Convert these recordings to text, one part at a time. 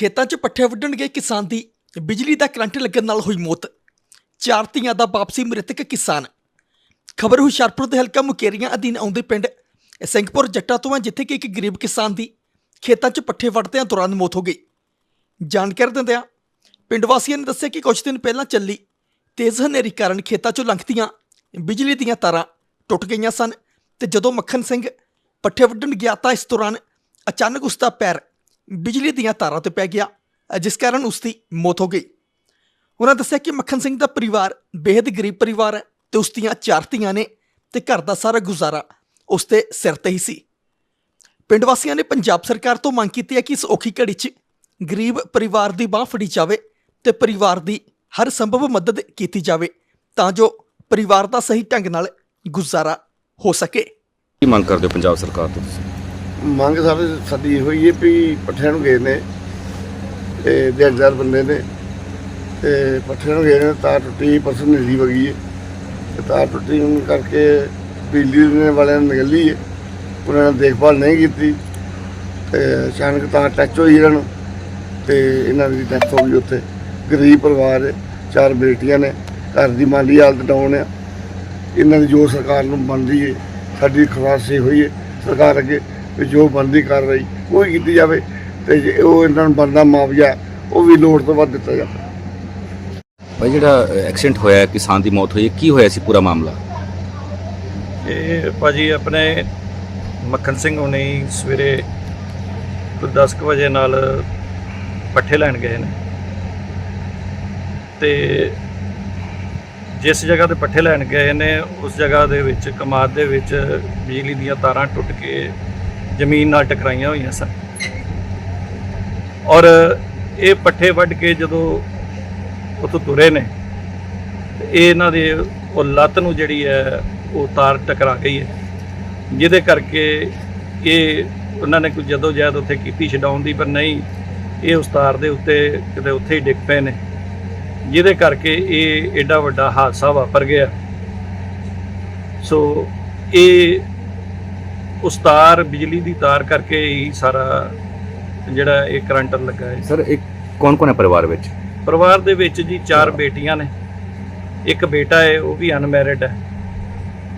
ਖੇਤਾਂ 'ਚ ਪੱਠੇ ਵੱਢਣ ਗਏ ਕਿਸਾਨ ਦੀ। ਬਿਜਲੀ ਦਾ ਕਰੰਟ ਲੱਗਣ ਨਾਲ ਹੋਈ ਮੌਤ। ਚਾਰ ਧੀਆਂ ਦਾ ਵਾਪਸੀ ਮ੍ਰਿਤਕ ਕਿਸਾਨ। ਖਬਰ ਹੁਸ਼ਿਆਰਪੁਰ ਦੇ ਹਲਕਾ ਮੁਕੇਰੀਆਂ ਅਧੀਨ ਆਉਂਦੇ ਪਿੰਡ ਸਿੰਘਪੁਰ ਜੱਟਾ ਤੋਂ ਹੈ, ਜਿੱਥੇ ਕਿ ਇੱਕ ਗਰੀਬ ਕਿਸਾਨ ਦੀ ਖੇਤਾਂ 'ਚ ਪੱਠੇ ਵੱਢਦਿਆਂ ਦੌਰਾਨ ਮੌਤ ਹੋ ਗਈ। ਜਾਣਕਾਰੀ ਦਿੰਦਿਆਂ ਪਿੰਡ ਵਾਸੀਆਂ ਨੇ ਦੱਸਿਆ ਕਿ ਕੁਝ ਦਿਨ ਪਹਿਲਾਂ ਚੱਲੀ ਤੇਜ਼ ਹਨੇਰੀ ਕਾਰਨ ਖੇਤਾਂ 'ਚੋਂ ਲੰਘਦੀਆਂ ਬਿਜਲੀ ਦੀਆਂ ਤਾਰਾਂ ਟੁੱਟ ਗਈਆਂ ਸਨ ਤੇ ਜਦੋਂ ਮੱਖਣ ਸਿੰਘ ਪੱਠੇ ਵੱਢਣ ਗਿਆ ਤਾਂ ਇਸ ਦੌਰਾਨ ਅਚਾਨਕ ਉਸ ਦਾ ਪੈਰ ਬਿਜਲੀ ਦੀਆਂ ਤਾਰਾਂ ਤੇ ਪੈ ਗਿਆ, ਜਿਸ ਕਾਰਨ ਉਸ ਦੀ ਮੌਤ ਹੋ ਗਈ। ਉਹਨਾਂ ਦੱਸਿਆ ਕਿ ਮੱਖਣ ਸਿੰਘ ਦਾ ਪਰਿਵਾਰ ਬੇहद ਗਰੀਬ ਪਰਿਵਾਰ ਹੈ ਤੇ ਉਸ ਦੀਆਂ ਚਾਰ ਧੀਆਂ ਨੇ ਤੇ ਘਰ ਦਾ ਸਾਰਾ ਗੁਜ਼ਾਰਾ ਉਸ ਦੇ ਸਿਰ ਤੇ ਹੀ ਸੀ। ਪਿੰਡ ਵਾਸੀਆਂ ਨੇ ਪੰਜਾਬ ਸਰਕਾਰ ਤੋਂ ਮੰਗ ਕੀਤੀ ਹੈ ਕਿ ਇਸ ਔਖੀ ਘੜੀ 'ਚ ਗਰੀਬ ਪਰਿਵਾਰ ਦੀ ਬਾਹ ਫੜੀ ਜਾਵੇ ਤੇ ਪਰਿਵਾਰ ਦੀ ਹਰ ਸੰਭਵ ਮਦਦ ਕੀਤੀ ਜਾਵੇ ਤਾਂ ਜੋ ਪਰਿਵਾਰ ਦਾ ਸਹੀ ਢੰਗ ਨਾਲ ਗੁਜ਼ਾਰਾ ਹੋ ਸਕੇ। ਕੀ ਮੰਗ ਕਰਦੇ ਹੋ ਪੰਜਾਬ ਸਰਕਾਰ ਤੋਂ ਤੁਸੀਂ? ਮੰਗ ਸਾਡੇ ਸਾਡੀ ਇਹੋ ਹੀ ਹੈ ਵੀ ਪੱਠਿਆਂ ਨੂੰ ਗਏ ਨੇ ਤੇ ਦਿਹਾੜੀਦਾਰ ਬੰਦੇ ਨੇ, ਤੇ ਪੱਠਿਆਂ ਨੂੰ ਗਏ ਨੇ ਤਾਰ ਟੁੱਟੀ ਪਰਸੋਂ ਨਦੀ ਵਗੀ ਹੈ, ਤੇ ਤਾਰ ਟੁੱਟੀ ਹੋਣ ਕਰਕੇ ਬਿਜਲੀ ਦੇ ਵਾਲਿਆਂ ਨੇ ਨਿਕਲੀ ਹੈ, ਉਹਨਾਂ ਨੇ ਦੇਖਭਾਲ ਨਹੀਂ ਕੀਤੀ, ਤੇ ਅਚਾਨਕ ਤਾਰ ਟੱਚ ਹੋਈ ਇਹਨਾਂ ਨੂੰ, ਤੇ ਇਹਨਾਂ ਦੀ ਡੈਥ ਹੋ ਗਈ ਉੱਥੇ। ਗਰੀਬ ਪਰਿਵਾਰ ਹੈ, ਚਾਰ ਬੇਟੀਆਂ ਨੇ, ਘਰ ਦੀ ਮਾਲੀ ਹਾਲਤ ਡਾਊਨ ਆ। ਇਹਨਾਂ ਦੀ ਜੋ ਸਰਕਾਰ ਨੂੰ ਬਣਦੀ ਹੈ, ਸਾਡੀ ਖਵਾਸ ਇਹ ਹੋਈ ਹੈ, ਸਰਕਾਰ ਅੱਗੇ ਵੀ ਜੋ ਬਣਦੀ ਕਾਰਵਾਈ ਉਹ ਹੀ ਕੀਤੀ ਜਾਵੇ ਤੇ ਜੇ ਉਹ ਇਹਨਾਂ ਨੂੰ ਬਣਦਾ ਮੁਆਵਜ਼ਾ ਉਹ ਵੀ ਲੋੜ ਤੋਂ ਵੱਧ ਦਿੱਤਾ ਜਾਵੇ। ਭਾਈ ਜਿਹੜਾ ਐਕਸੀਡੈਂਟ ਹੋਇਆ ਕਿਸਾਨ ਦੀ ਮੌਤ ਹੋਈ ਹੈ, ਕੀ ਹੋਇਆ ਸੀ ਪੂਰਾ ਮਾਮਲਾ? ਇਹ ਭਾਜੀ ਆਪਣੇ ਮੱਖਣ ਸਿੰਘ ਹੁਣੇ ਹੀ ਸਵੇਰੇ ਕੋਈ 10 ਕੁ ਵਜੇ ਨਾਲ ਪੱਠੇ ਲੈਣ ਗਏ ਨੇ। ਤੇ ਜਿਸ ਜਗ੍ਹਾ ਤੇ ਪੱਠੇ ਲੈਣ ਗਏ ਨੇ ਉਸ ਜਗ੍ਹਾ ਦੇ ਵਿੱਚ ਕਮਾਦ ਦੇ ਵਿੱਚ ਬਿਜਲੀ ਦੀਆਂ ਤਾਰਾਂ ਟੁੱਟ ਕੇ ਜ਼ਮੀਨ ਨਾਲ ਟਕਰਾਈਆਂ ਹੋਈਆਂ ਸਨ। ਔਰ ਇਹ ਪੱਠੇ ਵੱਢ ਕੇ ਜਦੋਂ ਉੱਥੋਂ ਤੁਰੇ ਨੇ ਇਹ ਇਹਨਾਂ ਦੇ ਉਹ ਲੱਤ ਨੂੰ ਜਿਹੜੀ ਹੈ ਉਹ ਤਾਰ ਟਕਰਾ ਗਈ ਹੈ। ਜਿਹਦੇ ਕਰਕੇ ਇਹ ਉਹਨਾਂ ਨੇ ਕੋਈ ਜਦੋਂ ਜਹਿਦ ਉੱਥੇ ਕੀਤੀ ਛਡਾਉਣ ਦੀ, ਪਰ ਨਹੀਂ, ਇਹ ਉਸ ਤਾਰ ਦੇ ਉੱਤੇ ਕਿਤੇ ਉੱਥੇ ਹੀ ਡਿੱਗ ਪਏ ਨੇ। ਜਿਹਦੇ ਕਰਕੇ ਇਹ ਐਡਾ ਵੱਡਾ ਹਾਦਸਾ ਵਾਪਰ ਗਿਆ। ਸੋ ਇਹ ਉਸ ਤਾਰ ਬਿਜਲੀ ਦੀ ਤਾਰ ਕਰਕੇ ਹੀ ਸਾਰਾ ਜਿਹੜਾ ਇਹ ਕਰੰਟ ਲੱਗਾ ਹੈ। ਸਰ ਇੱਕ ਕੌਣ ਕੌਣ ਹੈ ਪਰਿਵਾਰ ਵਿੱਚ? ਪਰਿਵਾਰ ਦੇ ਵਿੱਚ ਜੀ ਚਾਰ ਬੇਟੀਆਂ ਨੇ। ਇੱਕ ਬੇਟਾ ਹੈ ਉਹ ਵੀ ਅਨਮੈਰਿਡ ਹੈ।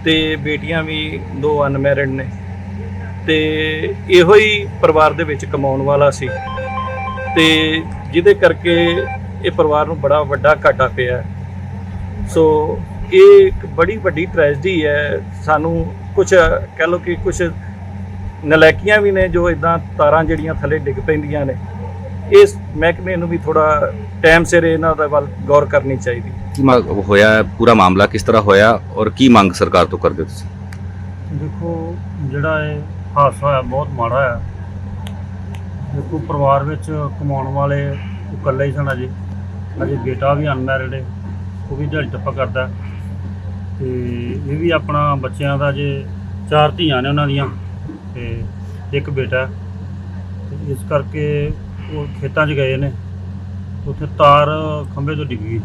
ਤੇ ਬੇਟੀਆਂ ਵੀ ਦੋ ਅਨਮੈਰਿਡ ਨੇ। ਤੇ ਇਹੋ ਹੀ ਪਰਿਵਾਰ ਦੇ ਵਿੱਚ ਕਮਾਉਣ ਵਾਲਾ ਸੀ। ਤੇ ਜਿਹਦੇ ਕਰਕੇ ਇਹ ਪਰਿਵਾਰ ਨੂੰ ਬੜਾ ਵੱਡਾ ਘਾਟਾ ਪਿਆ। ਸੋ ਇਹ ਇੱਕ ਬੜੀ ਵੱਡੀ ਟ੍ਰੈਜਡੀ ਹੈ। ਸਾਨੂੰ ਕੁਝ ਕਹਿ ਲਓ ਕਿ ਕੁਝ ਨਲਾਇਕੀਆਂ ਵੀ ਨੇ ਜੋ ਇਦਾਂ ਤਾਰਾਂ ਜਿਹੜੀਆਂ ਥੱਲੇ ਡਿੱਗ ਪੈਂਦੀਆਂ ਨੇ। ਇਸ ਮਹਿਕਮੇ ਨੂੰ ਵੀ ਥੋੜਾ ਟਾਈਮ ਸਿਰ ਇਹਨਾਂ ਦਾ ਵੱਲ ਗੌਰ ਕਰਨੀ ਚਾਹੀਦੀ। ਕੀ ਮਾ- ਹੋਇਆ ਹੈ, ਪੂਰਾ ਮਾਮਲਾ ਕਿਸ ਤਰ੍ਹਾਂ ਹੋਇਆ ਔਰ ਕੀ ਮੰਗ ਸਰਕਾਰ ਤੋਂ ਕਰਦੇ ਹੋ ਤੁਸੀਂ? ਦੇਖੋ ਜਿਹੜਾ ਇਹ ਹਾਦਸਾ ਹੋਇਆ ਬਹੁਤ ਮਾੜਾ ਹੈ। ਦੇਖੋ ਪਰਿਵਾਰ ਵਿੱਚ ਕਮਾਉਣ ਵਾਲੇ ਉਹ ਇਕੱਲੇ ਹੀ ਸਨ ਅਜੇ। ਅਜੇ ਬੇਟਾ ਵੀ ਅਨਮੈਰਿਡ ਹੈ ਉਹ ਵੀ ਦਿਹਾੜੀ ਟੱਪਾ ਕਰਦਾ। ਤੇ ਇਹ ਵੀ ਆਪਣਾ ਬੱਚਿਆਂ ਦਾ ਜੇ ਚਾਰ ਧੀਆਂ ਨੇ ਉਹਨਾਂ ਦੀਆਂ ਤੇ ਇੱਕ ਬੇਟਾ ਤੇ ਇਸ ਕਰਕੇ ਉਹ ਖੇਤਾਂ 'ਚ ਗਏ ਨੇ। ਉੱਥੇ ਤਾਰ ਖੰਭੇ ਤੋਂ ਡਿੱਗ ਗਈ।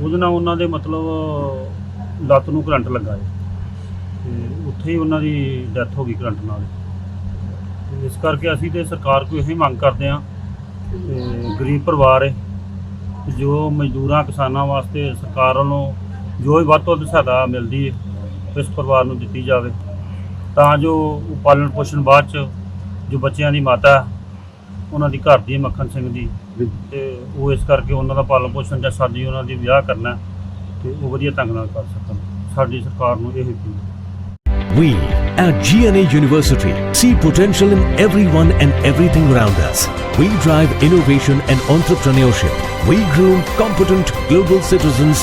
ਉਹਦੇ ਨਾਲ ਉਹਨਾਂ ਦੇ ਮਤਲਬ ਲੱਤ ਨੂੰ ਕਰੰਟ ਲੱਗਾ ਹੈ ਤੇ ਉੱਥੇ ਹੀ ਉਹਨਾਂ ਦੀ ਡੈਥ ਹੋ ਗਈ ਕਰੰਟ ਨਾਲ। ਤੇ ਇਸ ਕਰਕੇ ਅਸੀਂ ਤੇ ਸਰਕਾਰ ਕੋਲ ਇਹੀ ਮੰਗ ਕਰਦੇ ਹਾਂ ਗਰੀਬ ਪਰਿਵਾਰ ਹੈ। ਜੋ ਮਜ਼ਦੂਰਾਂ ਕਿਸਾਨਾਂ ਵਾਸਤੇ ਸਰਕਾਰ ਵੱਲੋਂ ਜੋ ਵੀ ਵੱਧ ਤੋਂ ਵੱਧ ਸਹਾਇਤਾ ਮਿਲਦੀ ਹੈ ਇਸ ਪਰਿਵਾਰ ਨੂੰ ਦਿੱਤੀ ਜਾਵੇ ਤਾਂ ਜੋ ਉਹ ਪਾਲਣ ਪੋਸ਼ਣ ਬਾਅਦ ਚ ਜੋ ਬੱਚਿਆਂ ਦੀ ਮਾਤਾ ਹੈ, ਉਹਨਾਂ ਦੀ ਘਰ ਦੀ ਹੈ ਮੱਖਣ ਸਿੰਘ ਦੀ ਤੇ ਉਹ ਇਸ ਕਰਕੇ ਉਹਨਾਂ ਦਾ ਪਾਲਣ ਪੋਸ਼ਣ ਜਾਂ ਸਾਡੀ ਉਹਨਾਂ ਦੀ ਵਿਆਹ ਕਰਨਾ ਹੈ ਤੇ ਉਹ ਵਧੀਆ ਢੰਗ ਨਾਲ ਕਰ ਸਕਣ ਸਾਡੀ ਸਰਕਾਰ ਨੂੰ ਇਹ ਅਪੀਲ ਹੈ We at GNA University see potential in everyone and everything around us. We drive innovation and entrepreneurship. We groom competent global citizens